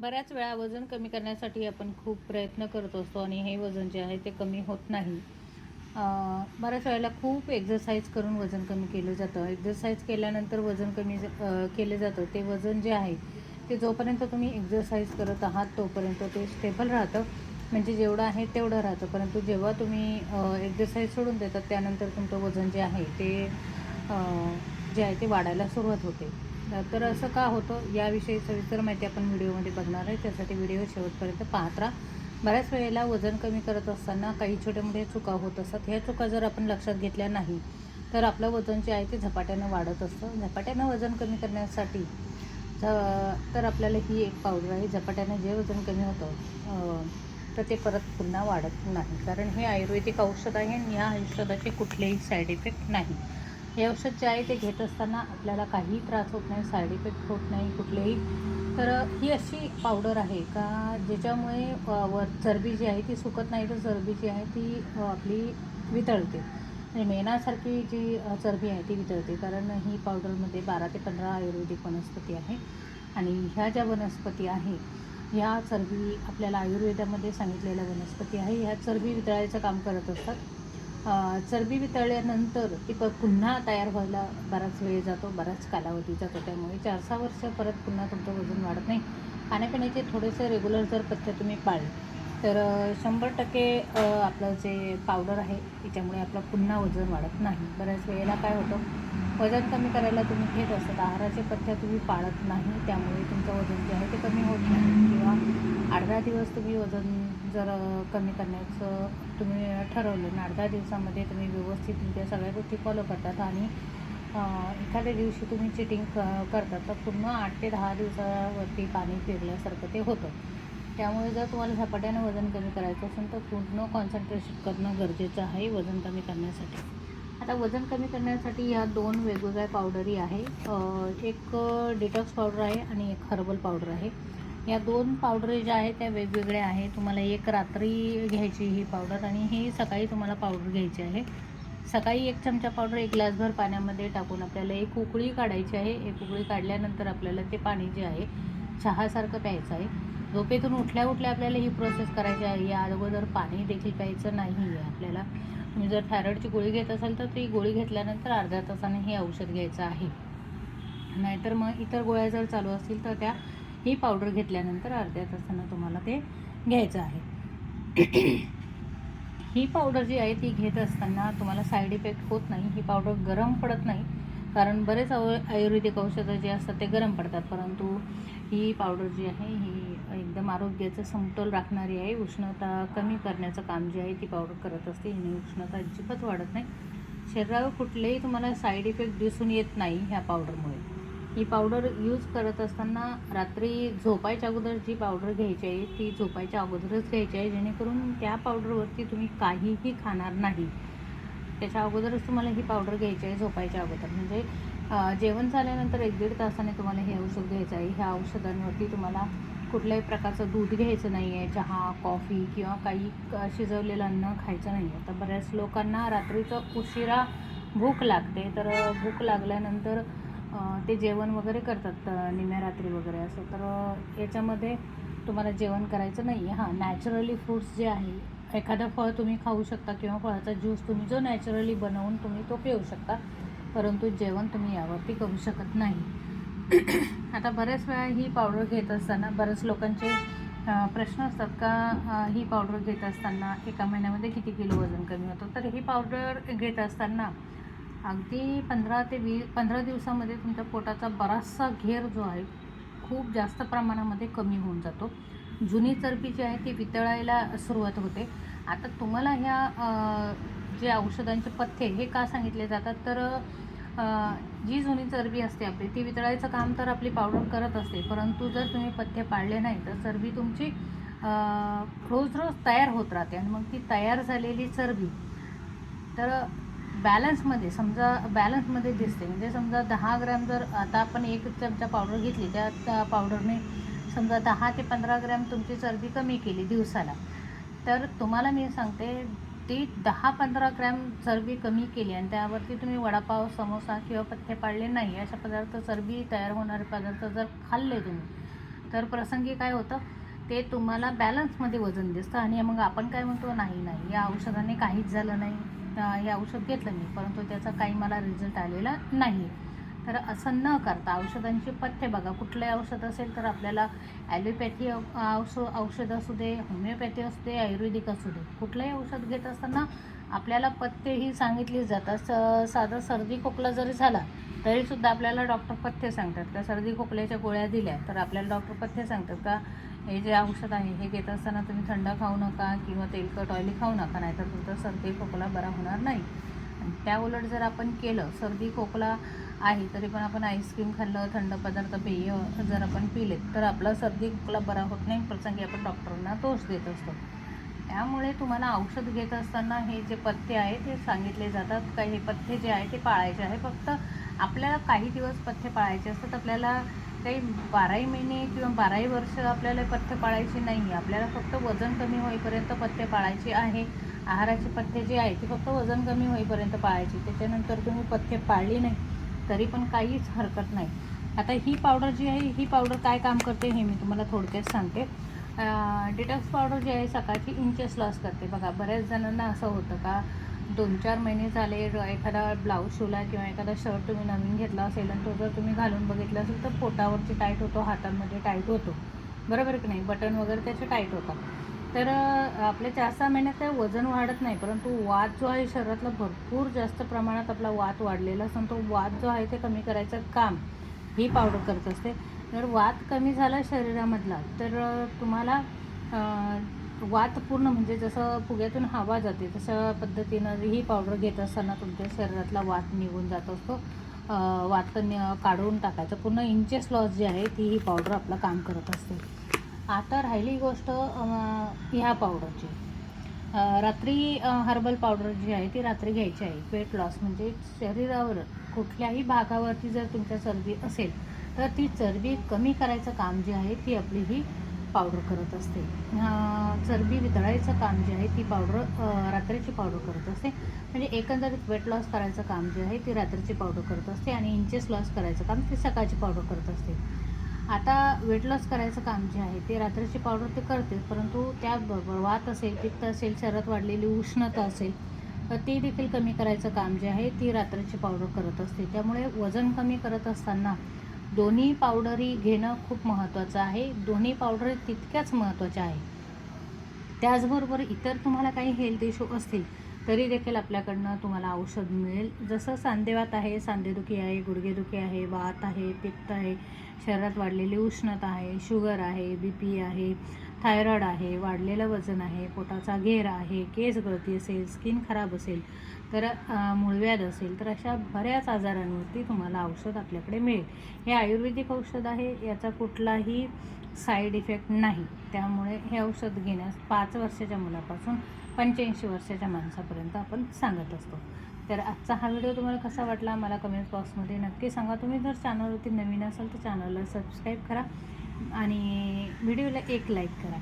बऱ्याच वेळा वजन कमी करण्यासाठी आपण खूप प्रयत्न करत असतो आणि हे वजन जे आहे ते कमी होत नाही. बऱ्याच वेळेला खूप एक्झरसाईज करून वजन कमी केलं जातं. एक्झरसाईज केल्यानंतर वजन कमी ज- केलं जातं. ते वजन जे आहे ते जोपर्यंत तुम्ही एक्झरसाईज करत आहात तोपर्यंत ते स्टेबल राहतं. म्हणजे जेवढं आहे तेवढं राहतं. परंतु जेव्हा तुम्ही एक्झरसाईज सोडून देतात त्यानंतर तुमचं वजन जे आहे ते जे आहे ते वाढायला सुरुवात होते. तर असं का होतं? याविषयी सविस्तर माहिती आपण व्हिडिओमध्ये बघणार आहे. त्यासाठी व्हिडिओ शेवटपर्यंत पाहत राहा. बऱ्याच वेळेला वजन कमी करत असताना काही छोट्या मोठ्या चुका होत असतात. ह्या चुका जर आपण लक्षात घेतल्या नाही तर आपलं वजन जे आहे ते झपाट्यानं वाढत असतं. झपाट्यानं वजन कमी करण्यासाठी तर आपल्याला ही एक पावडर आहे. झपाट्यानं जे वजन कमी होतं तर ते परत पुन्हा वाढत नाही. कारण हे आयुर्वेदिक औषध आहे आणि या औषधाचे कुठलेही साईड इफेक्ट नाही. हे औषध जे आहे ते घेत असताना आपल्याला काहीही त्रास होत नाही साईड इफेक्ट होत नाही कुठलेही. तर ही अशी पावडर आहे का ज्याच्यामुळे वर चरबी जी आहे ती सुकत नाही तर चरबी जी आहे ती आपली वितळते. आणि मेणासारखी जी चरबी आहे ती वितळते कारण ही पावडरमध्ये बारा ते पंधरा आयुर्वेदिक वनस्पती आहे. आणि ह्या ज्या वनस्पती आहे ह्या चरबी आपल्याला आयुर्वेदामध्ये सांगितलेल्या वनस्पती आहे. ह्या चरबी वितळायचं काम करत असतात. चरबी वितळल्यानंतर ती प पुन्हा तयार व्हायला बराच वेळ जातो बराच कालावधी जातो. त्यामुळे चार सहा वर्ष परत पुन्हा तुमचं वजन वाढत नाही. खाण्यापिण्याचे थोडेसे रेग्युलर जर पथ्य तुम्ही पाळले तर शंभर टक्के आपलं जे पावडर आहे त्याच्यामुळे आपलं पुन्हा वजन वाढत नाही. बऱ्याच वेळेला काय होतं वजन कमी करायला तुम्ही घेत असतात आहाराचे पथ्य तुम्ही पाळत नाही त्यामुळे तुमचं वजन जे आहे ते कमी होत नाही. किंवा आठव्या दिवस तुम्ही वजन जर कमी करण्याचं तुम्ही ठरवलं ना आठ दहा दिवसामध्ये तुम्ही व्यवस्थित तुमच्या सगळ्या गोष्टी फॉलो करतात आणि एखाद्या दिवशी तुम्ही चिटिंग क करतात तर पूर्ण आठ ते दहा दिवसावरती पाणी फिरल्यासारखं ते होतं. त्यामुळे जर तुम्हाला झपाट्यानं वजन कमी करायचं असेल तर पूर्ण कॉन्सन्ट्रेशन करणं गरजेचं आहे वजन कमी करण्यासाठी. आता वजन कमी करण्यासाठी ह्या दोन वेगवेगळ्या पावडरी आहे. एक डिटॉक्स पावडर आहे आणि एक हर्बल पावडर आहे. या दोन पावडर ज्या आहेत त्या वेगवेगळ्या आहे तुम्हाला एक रात्री घ्यायची ही पावडर आणि ही सकाळी तुम्हाला पावडर घ्यायची आहे. सकाळी एक चमचा पावडर एक ग्लासभर पाण्यामध्ये टाकून आपल्याला एक उकळी काढायची आहे. एक उकळी काढल्यानंतर आपल्याला ते पाणी जे आहे चहासारखं प्यायचं आहे. झोपेतून उठल्या उठल्या आपल्याला ही प्रोसेस करायची आहे. या अगोदर पाणी देखील प्यायचं नाही आहे आपल्याला. तुम्ही जर थायरॉईडची गोळी घेत असाल तर ती गोळी घेतल्यानंतर अर्ध्या तासाने हे औषध घ्यायचं आहे. नाहीतर मग इतर गोळ्या जर चालू असतील तर त्या ही पावडर घेतल्यानंतर अर्ध्या तासानं तुम्हाला ते घ्यायचं आहे. ही पावडर जी आहे ती घेत असताना तुम्हाला साईड इफेक्ट होत नाही ही पावडर गरम पडत नाही. कारण बरेच आव आयुर्वेदिक औषधं जे असतात ते गरम पडतात. परंतु ही पावडर जी आहे ही एकदम आरोग्याचं समतोल राखणारी आहे. उष्णता कमी करण्याचं काम जे आहे ती पावडर करत असते. हिने उष्णता अजिबात वाढत नाही. शरीरावर कुठलेही तुम्हाला साईड इफेक्ट दिसून येत नाही ह्या पावडरमुळे. ही पावडर यूज करत असताना रात्री झोपायच्या अगोदर जी पावडर घ्यायची आहे ती झोपायच्या अगोदरच घ्यायची आहे. जेणेकरून त्या पावडरवरती तुम्ही काहीही खाणार नाही. त्याच्या अगोदरच तुम्हाला ही पावडर घ्यायची आहे झोपायच्या अगोदर. म्हणजे जेवण झाल्यानंतर एक दीड तासाने तुम्हाला हे औषध घ्यायचं आहे. ह्या औषधांवरती तुम्हाला कुठल्याही प्रकारचं दूध घ्यायचं नाही आहे चहा कॉफी किंवा काही शिजवलेलं अन्न खायचं नाही आहे तर बऱ्याच लोकांना रात्रीचं उशिरा भूक लागते. तर भूक लागल्यानंतर ते जेवण वगैरे करतात निम्या रात्री वगैरे असं. तर याच्यामध्ये तुम्हाला जेवण करायचं नाही आहे हां नॅचरली फ्रूट्स जे आहे एखादं फळ तुम्ही खाऊ शकता किंवा फळाचा ज्यूस तुम्ही जो नॅचरली बनवून तुम्ही तो पिऊ शकता. परंतु जेवण तुम्ही यावरती करू शकत नाही. आता बऱ्याच वेळा ही पावडर घेत असताना बऱ्याच लोकांचे प्रश्न असतात का ही पावडर घेत असताना एका महिन्यामध्ये किती किलो वजन कमी होतं? तर ही पावडर घेत असताना अगदी पंधरा ते वीस पंधरा दिवसामध्ये तुमच्या पोटाचा बराचसा घेर जो आहे खूप जास्त प्रमाणामध्ये कमी होऊन जातो. जुनी चरबी जी आहे ती वितळायला सुरुवात होते. आता तुम्हाला ह्या जे औषधांचे पथ्ये हे का सांगितले जातात? तर जी जुनी चरबी असते आपली ती वितळायचं काम तर आपली पावडर करत असते. परंतु जर तुम्ही पथ्य पाळले नाही तर चरबी तुमची रोज रोज तयार होत राहते आणि मग ती तयार झालेली चरबी तर बॅलन्समध्ये समजा बॅलन्समध्ये दिसते. म्हणजे समजा दहा ग्रॅम जर आता आपण एक चमचा पावडर घेतली त्या त्या पावडरने समजा दहा ते पंधरा ग्रॅम तुमची चरबी कमी केली दिवसाला तर तुम्हाला मी सांगते ती दहा पंधरा ग्रॅम चरबी कमी केली आणि त्यावरती तुम्ही वडापाव समोसा किंवा पथ्य पाळले नाही अशा पदार्थ चरबी तयार होणारे पदार्थ जर खाल्ले तुम्ही तर प्रसंगी काय होतं ते तुम्हाला बॅलन्समध्ये वजन दिसतं आणि मग आपण काय म्हणतो नाही नाही या औषधाने काहीच झालं नाही. हे औषध घेतलं मी परंतु त्याचा काही मला रिझल्ट आलेला नाही तर असं न करता औषधांची पथ्य बघा. कुठलंही औषध असेल तर आपल्याला ॲलोपॅथी औष औषध असू दे होमिओपॅथी असू दे आयुर्वेदिक असू दे कुठलंही औषध घेत असताना आपल्याला पथ्य ही सांगितली जातात. स साधा सर्दी खोकला जरी झाला तरीसुद्धा आपल्याला डॉक्टर पथ्य सांगतात. का सर्दी खोकल्याच्या गोळ्या दिल्या तर आपल्याला डॉक्टर पथ्य सांगतात का हे जे औषध आहे हे घेत असताना तुम्ही थंड खाऊ नका किंवा तेलकट ऑइली खाऊ नका नाहीतर तुमचा सर्दी खोकला बरा होणार नाही. आणि त्या उलट जर आपण केलं सर्दी खोकला आहे तरी पण आपण आईस्क्रीम खाल्लं थंड पदार्थ पेय जर आपण पिलेत तर आपला सर्दी खोकला बरा होत नाही. प्रसंगी आपण डॉक्टरांना दोष देत असतो. त्यामुळे तुम्हाला औषध घेत असताना हे जे पथ्य आहे ते सांगितले जातात. काही हे पथ्य जे आहे ते पाळायचे आहे. फक्त आपल्याला काही दिवस पथ्य पाळायचे असतात. आपल्याला काही बाराही महिने किंवा बाराही वर्ष आपल्याला पथ्य पाळायचे नाही आहे आपल्याला फक्त वजन कमी होईपर्यंत पथ्य पाळायचे आहे. आहाराचे पथ्य जे आहे ते फक्त वजन कमी होईपर्यंत पाळायचे. त्याच्यानंतर तुम्ही पथ्य पाळली नाही तरी पण काहीच हरकत नाही. आता ही पावडर जी आहे ही पावडर काय काम करते हे मी तुम्हाला थोडक्यात सांगते. डिटॉक्स पावडर जी आहे सकाळची इंचेस लॉस करते. बघा बऱ्याच जणांना असं होतं का दोन चार महिने झाले एखादा ब्लाऊज शिवला किंवा एखादा शर्ट तुम्ही नवीन घेतला असेल आणि तो जर तुम्ही घालून बघितला असेल तर पोटावरती टाईट होतो हातांमध्ये टाईट होतो. बरोबर की नाही? बटन वगैरे त्याचे टाईट होतात. तर आपल्या चार सहा महिन्यात काय वजन वाढत नाही परंतु वाद जो आहे शरीरातला भरपूर जास्त प्रमाणात आपला वात वाढलेला असतो तो वाद जो आहे ते कमी करायचं काम ही पावडर करत असते. जर वात कमी झाला शरीरामधला. तर तुम्हाला वात पूर्ण म्हणजे जसं फुग्यातून हवा जाते तशा पद्धतीनं ही पावडर घेत असताना तुमच्या शरीरातला वात निघून जात असतो. वात काढून टाकायचं. पूर्ण इंचेस लॉस जी आहे ती ही पावडर आपलं काम करत असते. आता राहिली गोष्ट ह्या पावडरची. रात्री हर्बल पावडर जी आहे ती रात्री घ्यायची आहे. वेट लॉस म्हणजे शरीरावर कुठल्याही भागावरती जर तुमच्या चरबी असेल तर ती चरबी कमी करायचं काम जे आहे ती आपली ही पावडर करत असते. चरबी वितळायचं काम जे आहे ती पावडर रात्रीची पावडर करत असते. म्हणजे एकंदरीत वेट लॉस करायचं काम जे आहे ती रात्रीची पावडर करत असते आणि इंचेस लॉस करायचं काम ती सकाळची पावडर करत असते. आता वेट लॉस करायचं काम जे आहे ते रात्रीची पावडर ते करते परंतु त्याचबरोबर वात असेल पित्त असेल शरीरात वाढलेली उष्णता असेल तर ती देखील कमी करायचं काम जे आहे ती रात्रीची पावडर करत असते. त्यामुळे वजन कमी करत असताना दोन्ही पावडरी घेणं खूप महत्त्वाचं आहे. दोन्ही पावडरी तितक्याच महत्त्वाच्या आहे त्याचबरोबर इतर तुम्हाला काही हेल्थ इशू असतील तरी देखील आपल्याकडनं तुम्हाला औषध मिळेल. जसं सांधेवात आहे सांधेदुखी आहे गुडघेदुखी आहे वात आहे पित्त आहे शरीरात वाढलेली उष्णता आहे शुगर आहे बी पी आहे थायरॉईड आहे वाढलेलं वजन आहे पोटाचा घेर आहे केस गळती असेल स्किन खराब असेल तर मूळव्याध असेल तर अशा बऱ्याच आजारांवरती तुम्हाला औषध आपल्याकडे मिळेल. हे आयुर्वेदिक औषध आहे याचा कुठलाही साईड इफेक्ट नाही. त्यामुळे हे औषध घेण्यास पाच वर्षाच्या मुलापासून पंच्याऐंशी वर्षाच्या माणसापर्यंत आपण सांगत असतो. तर आजचा हा व्हिडिओ तुम्हाला कसा वाटला मला कमेंट बॉक्समध्ये नक्की सांगा. तुम्ही जर चॅनलवरती नवीन असाल तर चॅनलला सबस्क्राईब करा. आणि व्हिडिओला एक लाईक करा.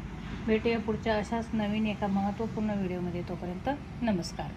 भेटूया पुढच्या अशाच नवीन एका महत्त्वपूर्ण व्हिडिओमध्ये तोपर्यंत नमस्कार.